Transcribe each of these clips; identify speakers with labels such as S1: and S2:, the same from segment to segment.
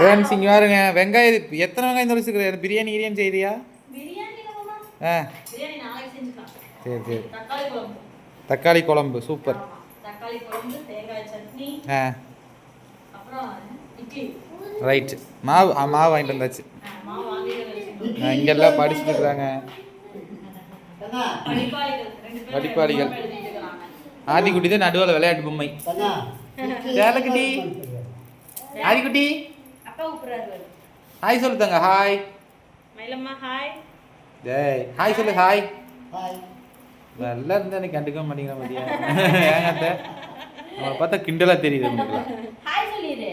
S1: Friends இங்கே பாருங்க வெங்காயம் எத்தனை வெங்காயம் தொலைச்சிருக்கிற பிரியாணி கிரியாணி
S2: இல்லைம்மா.
S1: ஆ.
S2: பிரியாணி நாளைக்கு செஞ்சுக்கலாம்.
S1: சரி சரி.
S2: தக்காளி குழம்பு.
S1: தக்காளி குழம்பு சூப்பர்.
S2: ஆமா. தக்காளி குழம்பு தேங்காய் சட்னி
S1: ஆ.
S2: அப்புறம் இட்லி.
S1: ரைட்டு. மாவு மாவு வாங்கிட்டு வந்தாச்சு. இங்கெல்லாம் படிச்சுட்டு இருக்கிறாங்க
S2: படிப்பாளிகள்.
S1: ஆதிக்குட்டி தான் நடுவில் விளையாட்டு பொம்மை. சேலக்குட்டி. ஆதிக்குட்டி. ஹாய் சொல்லு தங்க ஹாய்
S2: மயிலம்மா ஹாய்
S1: ஜெய் ஹாய் சொல்லு ஹாய் நல்லா இருந்தா எனக்கு கண்டுக்க மாட்டேங்கிற மாதிரியா ஏங்க அத்தை? அவனை பார்த்தா கிண்டலாக தெரியுது உங்களுக்கு
S2: ஹாய் சொல்லிடு.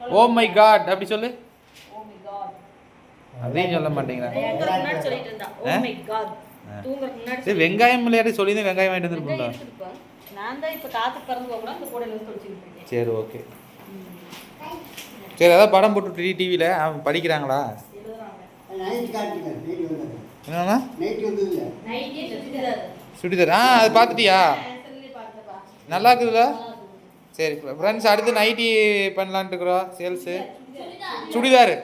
S1: ஓ மை காட் அப்படி சொல்லு.
S2: ஓ மை காட்
S1: அதையும் சொல்ல மாட்டேங்கிறாங்க
S2: தூங்குறதுக்கு முன்னாடி சொல்லிட்டு இருந்தா. ஓ
S1: ஆ?
S2: மை காட் தூங்குறதுக்கு முன்னாடி
S1: சரி வெங்காயம் விளையாடி சொல்லி வெங்காயம் வாங்கிட்டு வந்துருப்போம்ல.
S2: நான் தான் இப்ப காத்து பறந்து கூட
S1: சரி ஓகே சரி அதான் படம் போட்டு டிவியில் அவன் படிக்கிறாங்களா?
S2: என்னண்ணா
S1: சுடிதார். ஆ அது பார்த்துட்டியா? நல்லா இருக்குதுல்ல? சரி ஃப்ரெண்ட்ஸ் அடுத்து நைட்டி பண்ணலான்ட்டு இருக்கிறோம் சேல்ஸு சுடிதார்.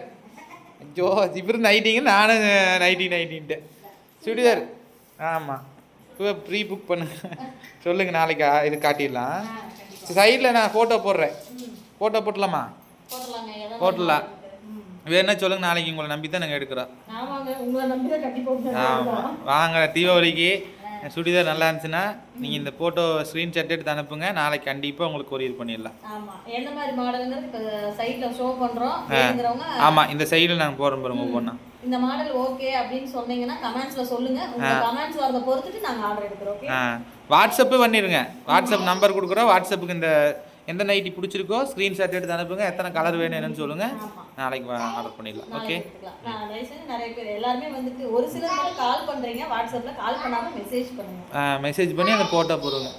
S1: ஐயோ இவர் நைட்டிங்க நானும் நைட்டி நைட்டின்ட்டு சுடிதார். ஆமாம் இப்போ ப்ரீ புக் பண்ணுங்க சொல்லுங்கள் நாளைக்கு இது காட்டிடலாம். சைடில் நான் ஃபோட்டோ போடுறேன். ஃபோட்டோ போட்டலாமா?
S2: ம்.
S1: வேணா சொல்லுங்க நாளைக்கு உங்களை நம்பி தான் நாங்கள் எடுக்கிறோம். ஆமாம் வாங்க தீபாவளிக்கு சுடிதார் நல்லா இருந்துச்சுன்னா நீங்கள் இந்த ஃபோட்டோ ஸ்க்ரீன்ஷாட் எடுத்து அனுப்புங்க. நாளைக்கு கண்டிப்பாக உங்களுக்கு கொரியர் பண்ணிடலாம். ஆமாம் இந்த சைடில் நாங்கள் போகிறோம் பாருங்க ஒவ்வொன்றா
S2: இந்த மாடல் ஓகே அப்படின்னு சொன்னீங்கன்னா கமெண்ட்ஸ்ல சொல்லுங்க. உங்க கமெண்ட்ஸ் வரத பொறுத்துட்டு நாங்க ஆர்டர் எடுக்கிறோம் ஓகே
S1: பண்ணிடுங்க. வாட்ஸ்அப் நம்பர் கொடுக்குறோம். வாட்ஸ்அப்புக்கு இந்த எந்த நைட்டி பிடிச்சிருக்கோ ஸ்க்ரீன்ஷாட் எடுத்து அனுப்புங்க. எத்தனை கலர் வேணும் என்னன்னு சொல்லுங்கள்
S2: ஆமா
S1: நாளைக்கு ஆர்டர் பண்ணிடலாம் ஓகே
S2: நிறைய பேர் எல்லாருமே வந்துட்டு ஒரு சிலர் மட்டும் கால் பண்றீங்க. வாட்ஸ்அப்ல கால் பண்ணாம மெசேஜ் பண்ணுங்க.
S1: மெசேஜ் பண்ணி அந்த ஃபோட்டோ போடுங்க.